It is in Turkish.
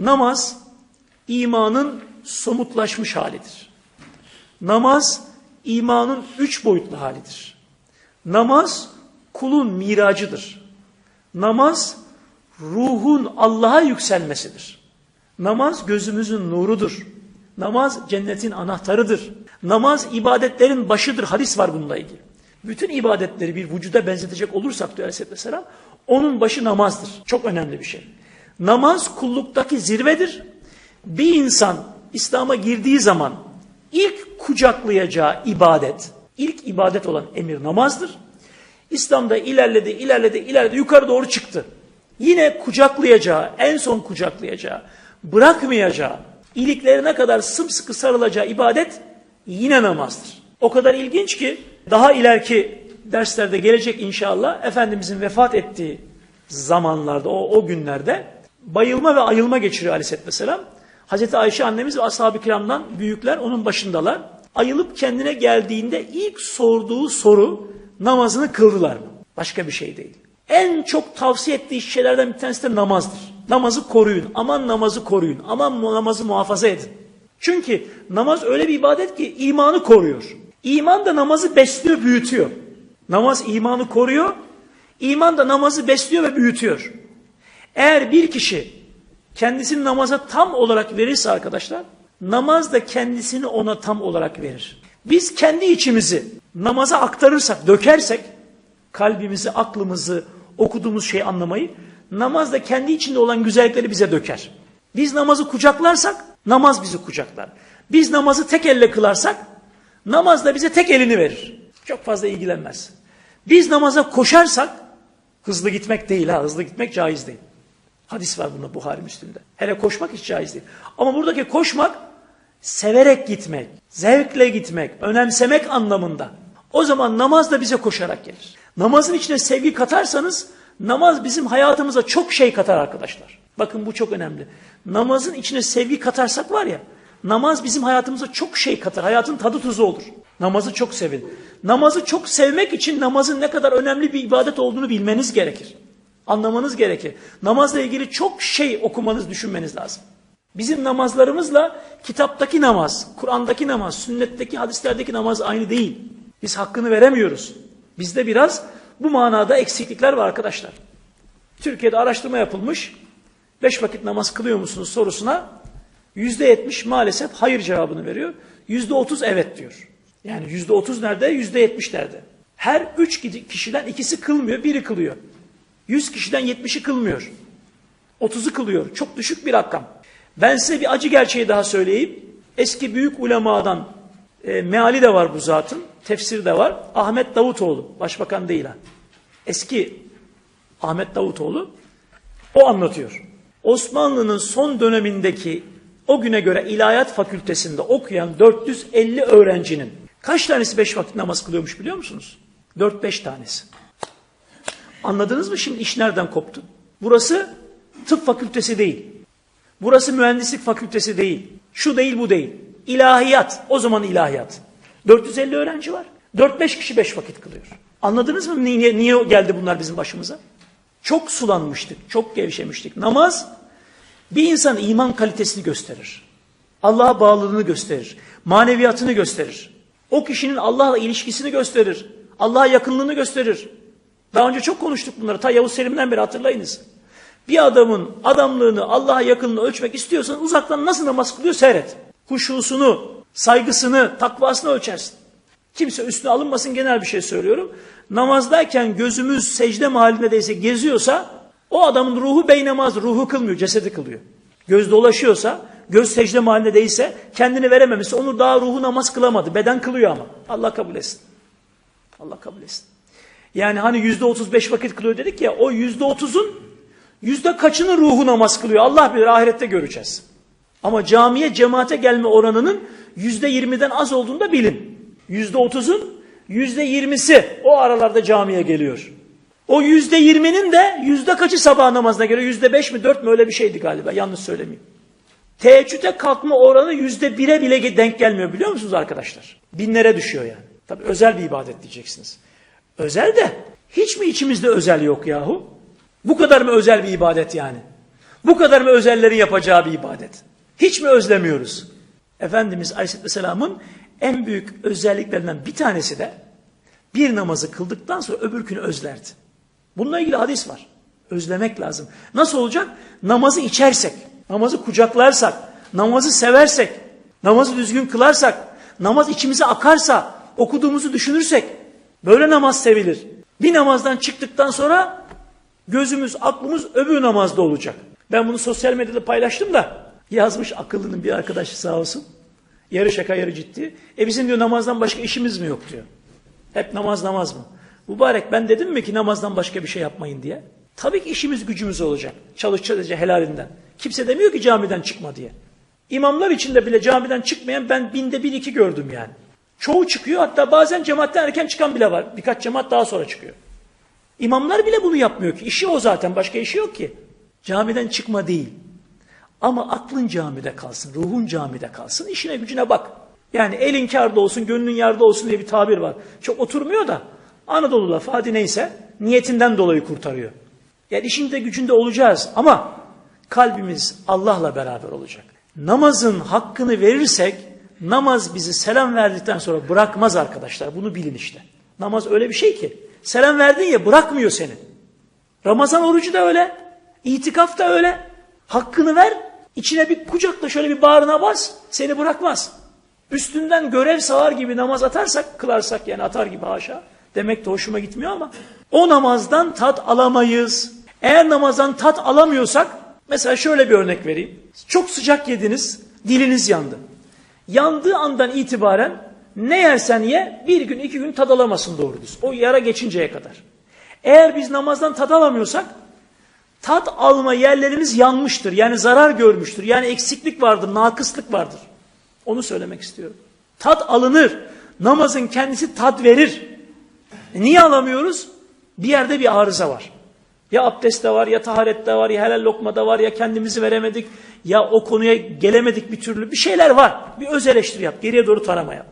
Namaz imanın somutlaşmış halidir. Namaz imanın üç boyutlu halidir. Namaz kulun miracıdır. Namaz ruhun Allah'a yükselmesidir. Namaz gözümüzün nurudur. Namaz cennetin anahtarıdır. Namaz ibadetlerin başıdır. Hadis var bununla ilgili. Bütün ibadetleri bir vücuda benzetecek olursak diyor Aleyhisselatü Vesselam, onun başı namazdır. Çok önemli bir şey. Namaz kulluktaki zirvedir. Bir insan İslam'a girdiği zaman ilk kucaklayacağı ibadet, ilk ibadet olan emir namazdır. İslam'da ilerledi, ilerledi, ilerledi, yukarı doğru çıktı. Yine kucaklayacağı, en son kucaklayacağı, bırakmayacağı, iliklerine kadar sımsıkı sarılacağı ibadet yine namazdır. O kadar ilginç ki daha ileriki derslerde gelecek inşallah Efendimizin vefat ettiği zamanlarda, o, o günlerde bayılma ve ayılma geçiriyor aleyhisselatü vesselam. Hazreti Ayşe annemiz ve ashab-ı kiramdan büyükler onun başındalar. Ayılıp kendine geldiğinde ilk sorduğu soru namazını kıldılar mı? Başka bir şey değil. En çok tavsiye ettiği şeylerden bir tanesi de namazdır. Namazı koruyun. Aman namazı koruyun. Aman namazı muhafaza edin. Çünkü namaz öyle bir ibadet ki imanı koruyor. İman da namazı besliyor, büyütüyor. Namaz imanı koruyor. İman da namazı besliyor ve büyütüyor. Eğer bir kişi kendisini namaza tam olarak verirse arkadaşlar, namaz da kendisini ona tam olarak verir. Biz kendi içimizi namaza aktarırsak, dökersek, kalbimizi, aklımızı, okuduğumuz şeyi anlamayı, namaz da kendi içinde olan güzellikleri bize döker. Biz namazı kucaklarsak, namaz bizi kucaklar. Biz namazı tek elle kılarsak, namaz da bize tek elini verir. Çok fazla ilgilenmez. Biz namaza koşarsak, hızlı gitmek değil ha, hızlı gitmek caiz değil. Hadis var bunda Buhari Müslim'de. Hele koşmak hiç caiz değil. Ama buradaki koşmak severek gitmek, zevkle gitmek, önemsemek anlamında. O zaman namaz da bize koşarak gelir. Namazın içine sevgi katarsanız namaz bizim hayatımıza çok şey katar arkadaşlar. Bakın bu çok önemli. Namazın içine sevgi katarsak var ya namaz bizim hayatımıza çok şey katar. Hayatın tadı tuzu olur. Namazı çok sevin. Namazı çok sevmek için namazın ne kadar önemli bir ibadet olduğunu bilmeniz gerekir. Anlamanız gerekir. Namazla ilgili çok şey okumanız, düşünmeniz lazım. Bizim namazlarımızla kitaptaki namaz, Kur'an'daki namaz, sünnetteki, hadislerdeki namaz aynı değil. Biz hakkını veremiyoruz. Bizde biraz bu manada eksiklikler var arkadaşlar. Türkiye'de araştırma yapılmış. Beş vakit namaz kılıyor musunuz sorusuna yüzde yetmiş maalesef hayır cevabını veriyor. Yüzde otuz evet diyor. Yani yüzde otuz nerede? Yüzde yetmiş nerede? Her üç kişiden ikisi kılmıyor, biri kılıyor. Yüz kişiden yetmişi kılmıyor. Otuzu kılıyor. Çok düşük bir rakam. Ben size bir acı gerçeği daha söyleyeyim. Eski büyük ulemadan e, meali de var bu zatın. Tefsir de var. Ahmet Davutoğlu. Başbakan değil ha. Eski Ahmet Davutoğlu. O anlatıyor. Osmanlı'nın son dönemindeki o güne göre ilahiyat fakültesinde okuyan 450 öğrencinin kaç tanesi beş vakit namaz kılıyormuş biliyor musunuz? 4-5 tanesi. Anladınız mı şimdi iş nereden koptu? Burası tıp fakültesi değil. Burası mühendislik fakültesi değil. Şu değil bu değil. İlahiyat. O zaman ilahiyat. 450 öğrenci var. 4-5 kişi 5 vakit kılıyor. Anladınız mı niye, niye geldi bunlar bizim başımıza? Çok sulanmıştık, çok gevşemiştik. Namaz bir insan iman kalitesini gösterir. Allah'a bağlılığını gösterir. Maneviyatını gösterir. O kişinin Allah'la ilişkisini gösterir. Allah'a yakınlığını gösterir. Daha önce çok konuştuk bunları. Ta Yavuz Selim'den beri hatırlayınız. Bir adamın adamlığını, Allah'a yakınlığını ölçmek istiyorsan uzaktan nasıl namaz kılıyor seyret. Huşusunu, saygısını, takvasını ölçersin. Kimse üstüne alınmasın genel bir şey söylüyorum. Namazdayken gözümüz secde mahallindeyse geziyorsa o adamın ruhu beynamaz, ruhu kılmıyor, cesedi kılıyor. Göz dolaşıyorsa, göz secde mahallinde değilse kendini verememişse onu daha ruhu namaz kılamadı. Beden kılıyor ama. Allah kabul etsin. Allah kabul etsin. Yani hani yüzde otuz beş vakit kılıyor dedik ya o yüzde otuzun yüzde kaçının ruhu namaz kılıyor Allah bilir ahirette göreceğiz. Ama camiye cemaate gelme oranının yüzde yirmiden az olduğunu da bilin. Yüzde otuzun yüzde yirmisi o aralarda camiye geliyor. O yüzde yirminin de yüzde kaçı sabah namazına göre yüzde beş mi dört mü öyle bir şeydi galiba yanlış söylemeyeyim. Teheccüde kalkma oranı yüzde bire bile denk gelmiyor biliyor musunuz arkadaşlar? Binlere düşüyor yani. Tabi özel bir ibadet diyeceksiniz. Özel de hiç mi içimizde özel yok yahu? Bu kadar mı özel bir ibadet yani? Bu kadar mı özellerin yapacağı bir ibadet? Hiç mi özlemiyoruz? Efendimiz Aleyhisselatü Vesselam'ın en büyük özelliklerinden bir tanesi de bir namazı kıldıktan sonra öbürkünü özlerdi. Bununla ilgili hadis var. Özlemek lazım. Nasıl olacak? Namazı içersek, namazı kucaklarsak, namazı seversek, namazı düzgün kılarsak, namaz içimize akarsa, okuduğumuzu düşünürsek, böyle namaz sevilir. Bir namazdan çıktıktan sonra gözümüz, aklımız öbür namazda olacak. Ben bunu sosyal medyada paylaştım da yazmış akıllının bir arkadaşı sağ olsun. Yarı şaka yarı ciddi. E bizim diyor namazdan başka işimiz mi yok diyor. Hep namaz namaz mı? Mübarek ben dedim mi ki namazdan başka bir şey yapmayın diye? Tabii ki işimiz gücümüz olacak. Çalış çalışacak helalinden. Kimse demiyor ki camiden çıkma diye. İmamlar içinde bile camiden çıkmayan ben binde bir iki gördüm yani. Çoğu çıkıyor hatta bazen cemaatten erken çıkan bile var. Birkaç cemaat daha sonra çıkıyor. İmamlar bile bunu yapmıyor ki. İşi o zaten başka işi yok ki. Camiden çıkma değil. Ama aklın camide kalsın, ruhun camide kalsın, işine gücüne bak. Yani elin kârda olsun, gönlün yarda olsun diye bir tabir var. Çok oturmuyor da Anadolu lafı neyse niyetinden dolayı kurtarıyor. Yani işinde gücünde olacağız ama kalbimiz Allah'la beraber olacak. Namazın hakkını verirsek namaz bizi selam verdikten sonra bırakmaz arkadaşlar. Bunu bilin işte. Namaz öyle bir şey ki selam verdin ya bırakmıyor seni. Ramazan orucu da öyle. İtikaf da öyle. Hakkını ver. içine bir kucakla şöyle bir bağrına bas. Seni bırakmaz. Üstünden görev sağar gibi namaz atarsak, kılarsak yani atar gibi haşa. Demek de hoşuma gitmiyor ama o namazdan tat alamayız. Eğer namazdan tat alamıyorsak mesela şöyle bir örnek vereyim. Çok sıcak yediniz, diliniz yandı. Yandığı andan itibaren ne yersen ye bir gün iki gün tad alamazsın doğru düz. O yara geçinceye kadar. Eğer biz namazdan tad alamıyorsak tat alma yerlerimiz yanmıştır. Yani zarar görmüştür. Yani eksiklik vardır, nakıslık vardır. Onu söylemek istiyorum. Tat alınır. Namazın kendisi tat verir. E niye alamıyoruz? Bir yerde bir arıza var. Ya abdestte var, ya taharette var, ya helal lokmada var, ya kendimizi veremedik, ya o konuya gelemedik bir türlü. Bir şeyler var. Bir öz eleştiri yap, geriye doğru taramaya.